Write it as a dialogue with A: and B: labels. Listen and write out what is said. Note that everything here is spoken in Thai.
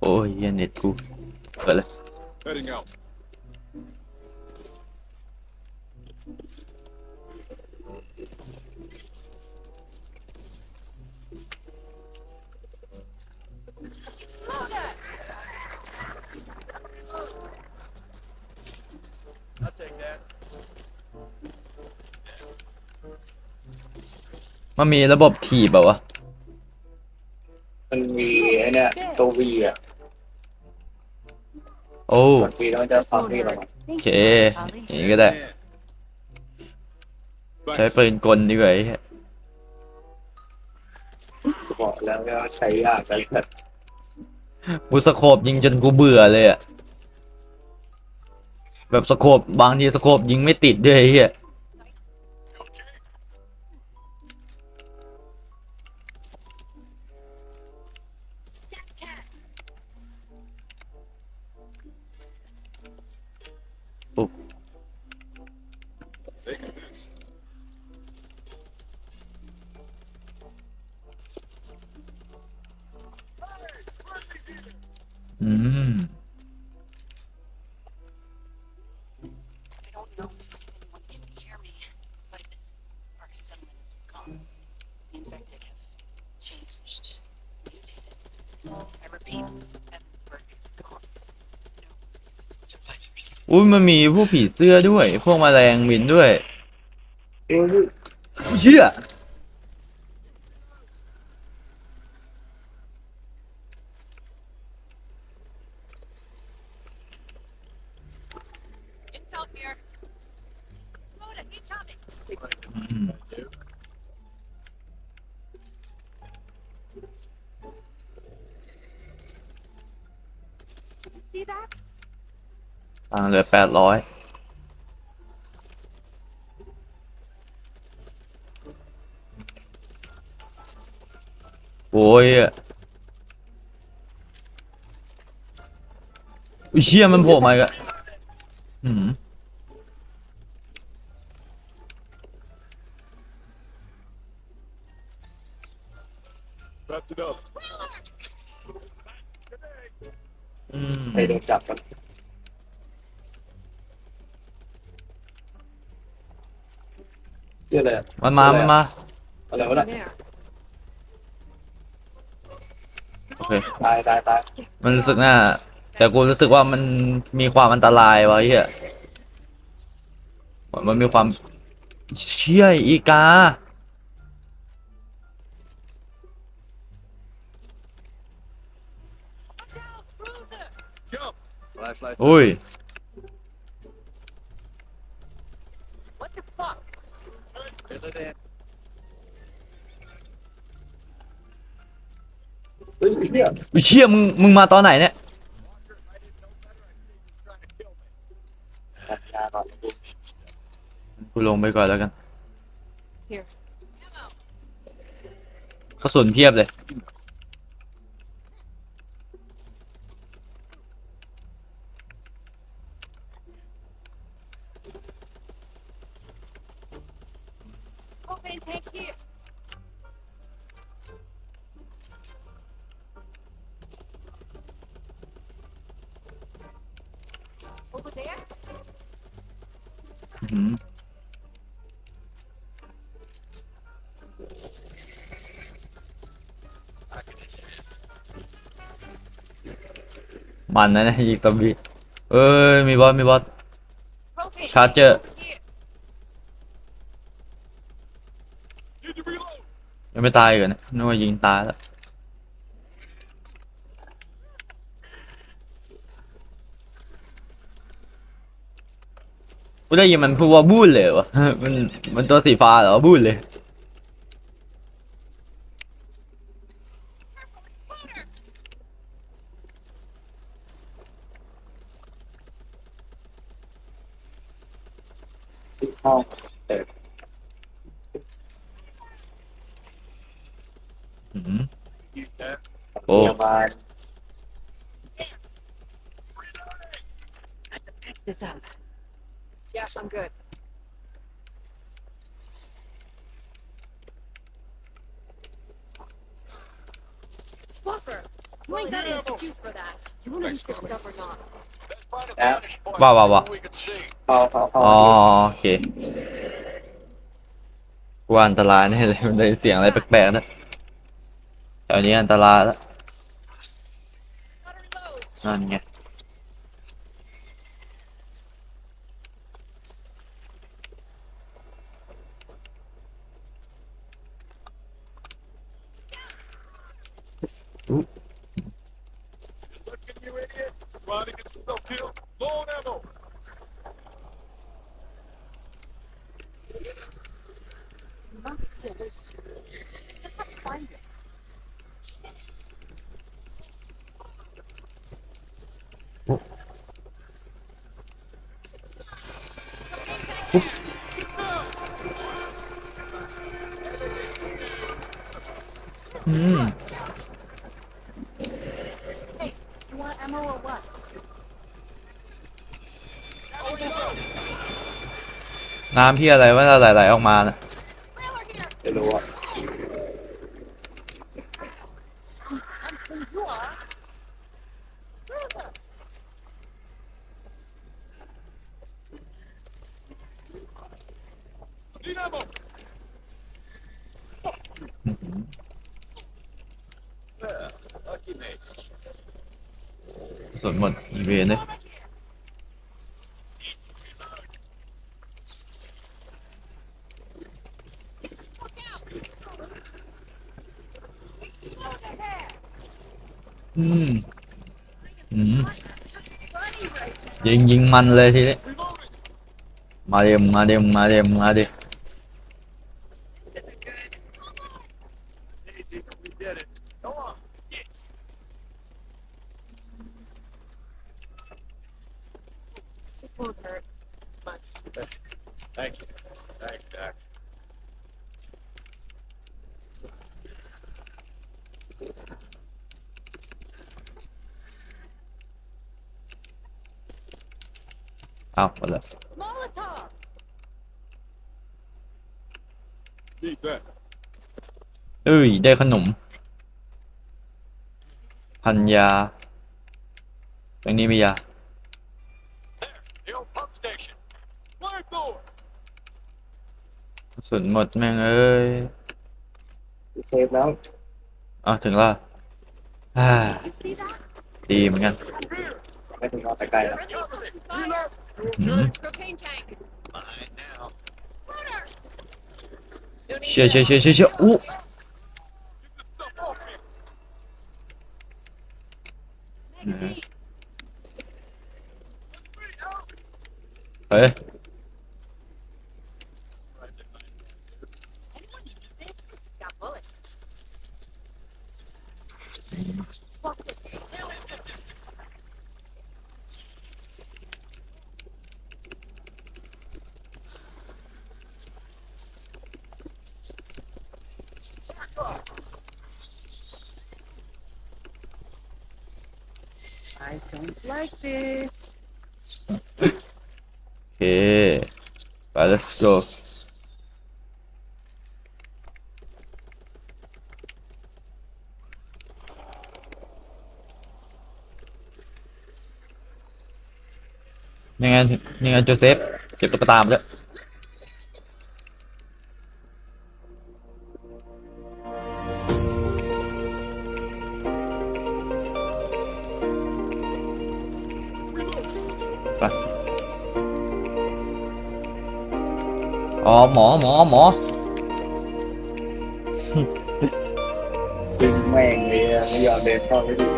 A: โอ้ยเหี้ยเน็ตกูเปิดเลย
B: Heading out.
A: มันมีระบบถีบแบบวะ
C: มันมีไอ้เนี่ยตัววีอะ
A: โอ้
C: กดวีแล้วมันจะฟังที่เรา
A: โอเคอย่างนี้ก็ได้ ใช้ปืนกลดีกว่าไอ้เหี้ย
C: บอกแล้วก็ใช้ยากกันแบบ
A: กูสโคบยิงจนกูเบื่อเลยอะแบบสโคบบางทีสโคบยิงไม่ติดด้วยไอ้เหี้ย อืม
D: I don't know if anyone can hear me, but our settlement is gone. The infected have changed, mutated. I repeat, Evansburg is gone. No survivors.
A: อุ้ยมันมีพวกผีเสื้อด้วย พวกแมลงบินด้วย เชี่ย
D: Intel here. Loda, incoming.
A: อืม
D: See that?
A: อ่าเหลือแปดร้อย โอ้ยอะอุ้ยเชี่ยมันโผล่มาอีกอะอืม
B: Wrapped it up.
A: อืม
C: ใครโดนจับกันเรื่องอะไรอะ
A: มันมา มันมา
C: อะไรวะน่ะ
D: There.
A: โอเค
C: ตายตายตาย
A: มันรู้สึกน่า แต่กูรู้สึกว่ามันมีความอันตรายวะไอ้เฮียมันมีความเชี่ยอีกา
B: Flashlights.
A: อุ้ย
D: What the fuck?
C: เฮ้ยเนี่ย
A: อุ้ยเชี่ยมึงมึงมาตอนไหนเนี่ย
C: ทำงานก่อน
A: กูลงไปก่อนแล้วกัน
D: Here.
A: กระสุนเพียบเลย
D: Propane tank here. Over there?
A: อื้อหือมันนะเนี่ยยิงตอมบี้เอ้ยมีบอสมีบอส
D: Propane.
A: Charger.
D: Here.
B: Need to reload.
A: ยังไม่ตายอีกันนะนึกว่ายิงตายแล้วกูได้ยินมันพูดว่าบูนเลยวะมันมันตัวสีฟ้าเหรอบูนเลย
C: องเอ
A: ม
B: Eat that.
A: โอ้
C: ยวมา
D: I have to patch this up. Yes, I'm good.
C: แล้
B: ว
A: ว้า
B: ว
A: ว้า
B: วว้า
C: อาเอาเอา
A: โอเคกูอันตรายแน่เลยมันได้เสียงอะไรแปลกๆนะแถวนี้อันตรายแล้ว นั่นไง
B: Look at
D: ปุ๊บอืม
A: น้ำที่อะไรว่าจะไหลๆออกมานะ
C: รู้ว่า
D: You are.
B: Need ammo.
A: อื้อหือ
B: Yeah, lucky me.
A: ส่วนหมดอีเวนเลยอืม อืม ยิงยิงมันเลยทีนี้
B: Reloading.
A: มาเดมมาเดมมาเดมมาเดม
D: This won't hurt much.
B: Thank you. Thanks, Doc.
A: เอาหมดแล้ว
D: Molotov!
B: Need that.
A: เอ้ย ได้ขนม พันยาตรงนี้มียา
B: The old pump station. Flamethrower.
A: กระ สุนหมดแม่งเอ้ย
C: เซฟแล้ว
A: เอาถึงแล้วอ่า
D: You see that?
A: ดีเหมือนกัน
B: Here.
C: ไม่ถึงเอาแต่ไกลแล้ว
A: หืม
E: Propane tank.
B: Mine now.
E: Loader. Don't
A: เชี่ยเชี่ยเชี่ยเชี่ยเชี่ยอู้
B: Get this stuff off me.
E: Magazine.
A: เฮ้ย
D: Anyone need this? It's got bullets. Fuck it. I don't like this.
A: โอเคไป let's go ยังไงยังไงโจเซฟเก็บตุ๊กตามาด้ว ปะอ๋อหมอหมอหมอ
C: ดึงแม่งเลยอะไม่ยอมเดินเข้าไปดู